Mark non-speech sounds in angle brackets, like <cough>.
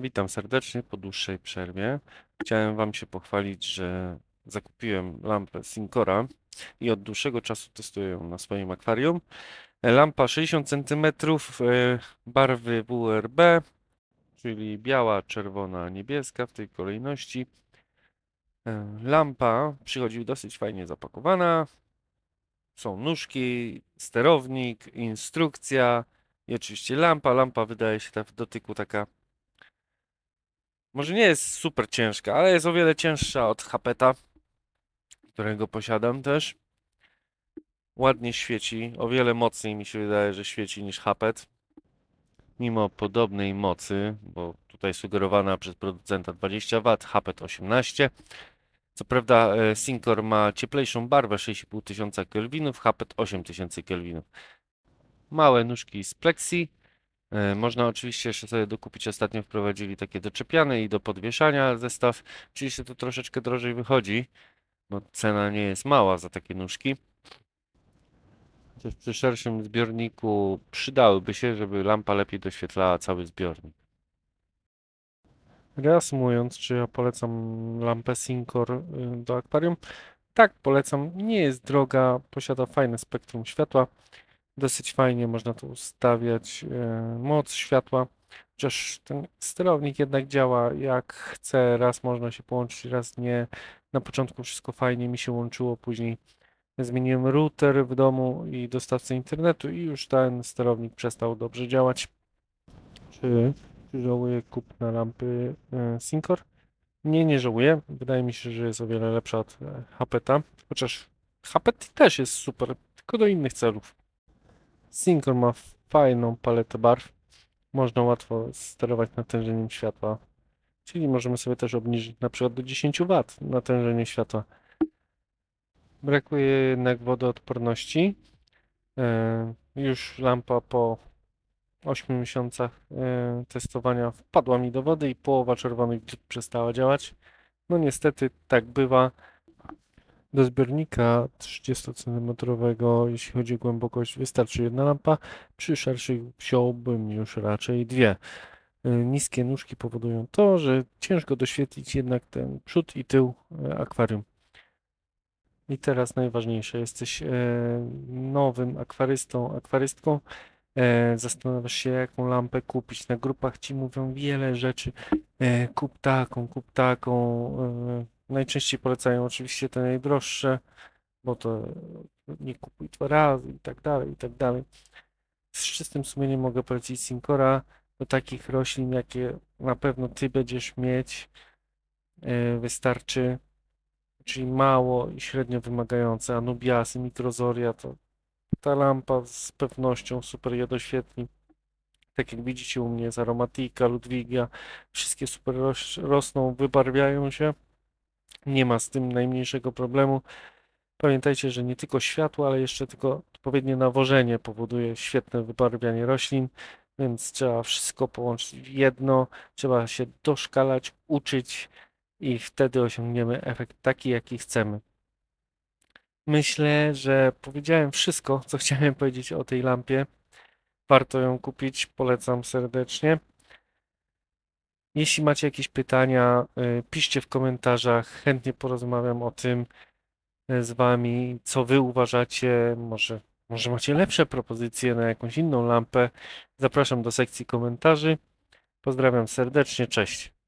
Witam serdecznie po dłuższej przerwie. Chciałem Wam się pochwalić, że zakupiłem lampę Syncora i od dłuższego czasu testuję ją na swoim akwarium. Lampa 60 cm, barwy WRB, czyli biała, czerwona, niebieska w tej kolejności. E, Lampa przychodzi dosyć fajnie zapakowana. Są nóżki, sterownik, instrukcja i oczywiście lampa. Lampa wydaje się w dotyku taka może nie jest super ciężka, ale jest o wiele cięższa od Hapeta, którego posiadam też. Ładnie świeci, o wiele mocniej mi się wydaje, że świeci niż Hapet. Mimo podobnej mocy, bo tutaj sugerowana przez producenta 20 W, Hapet 18. Co prawda e, Syncor ma cieplejszą barwę 6500 Kelvinów, Hapet 8000 Kelvinów. Małe nóżki z plexi, Można oczywiście jeszcze sobie dokupić. Ostatnio wprowadzili takie doczepiane i do podwieszania zestaw. Oczywiście to troszeczkę drożej wychodzi, bo cena nie jest mała za takie nóżki. Chociaż przy szerszym zbiorniku przydałyby się, żeby lampa lepiej doświetlała cały zbiornik. Reasumując, czy ja polecam lampę Syncor y, do akwarium? Tak, polecam. Nie jest droga, posiada fajne spektrum światła. Dosyć fajnie można tu ustawiać e, moc światła, chociaż ten sterownik jednak działa jak chce, raz można się połączyć, raz nie. Na początku wszystko fajnie mi się łączyło, później zmieniłem router w domu i dostawcę internetu i już ten sterownik przestał dobrze działać. Czy, czy żałuję kupna lampy e, Syncor? Nie, nie żałuję. Wydaje mi się, że jest o wiele lepsza od e, Hapeta, chociaż Hapet też jest super, tylko do innych celów. Syncor ma fajną paletę barw. Można łatwo sterować natężeniem światła. Czyli możemy sobie też obniżyć na przykład do 10 W natężenie światła. Brakuje jednak wodoodporności. E, Już lampa po 8 miesiącach e, testowania wpadła mi do wody i połowa czerwonych przestała działać. No niestety tak bywa. Do zbiornika 30 cm, jeśli chodzi o głębokość, wystarczy jedna lampa. Przy szerszych wziąłbym już raczej dwie. Y, Niskie nóżki powodują to, że ciężko doświetlić jednak ten przód i tył e, akwarium. I teraz najważniejsze, jesteś e, nowym akwarystą, akwarystką. Zastanawiasz się, jaką lampę kupić. Na grupach ci mówią wiele rzeczy. Kup taką, kup taką. Najczęściej polecają oczywiście te najdroższe, bo to nie kupuj dwa razy i tak dalej, i tak dalej. Z czystym sumieniem mogę polecić Syncora do takich roślin, jakie na pewno ty będziesz mieć. E, Wystarczy, czyli mało i średnio wymagające. Anubiasy, Microzoria, to ta lampa z pewnością super je doświetli. Tak jak widzicie u mnie jest Aromatika, Ludwigia, wszystkie super rosną, wybarwiają się. Nie ma z tym najmniejszego problemu. Pamiętajcie, że nie tylko światło, ale jeszcze tylko odpowiednie nawożenie powoduje świetne wybarwianie roślin, więc trzeba wszystko połączyć w jedno, trzeba się doszkalać, uczyć i wtedy osiągniemy efekt taki, jaki chcemy. Myślę, że powiedziałem wszystko, co <laughs> chciałem powiedzieć o tej lampie. Warto ją kupić, polecam serdecznie. Jeśli macie jakieś pytania, y, piszcie w komentarzach, chętnie porozmawiam o tym y, z Wami, co Wy uważacie, może, może macie lepsze propozycje na jakąś inną lampę. Zapraszam do sekcji komentarzy. Pozdrawiam serdecznie, cześć.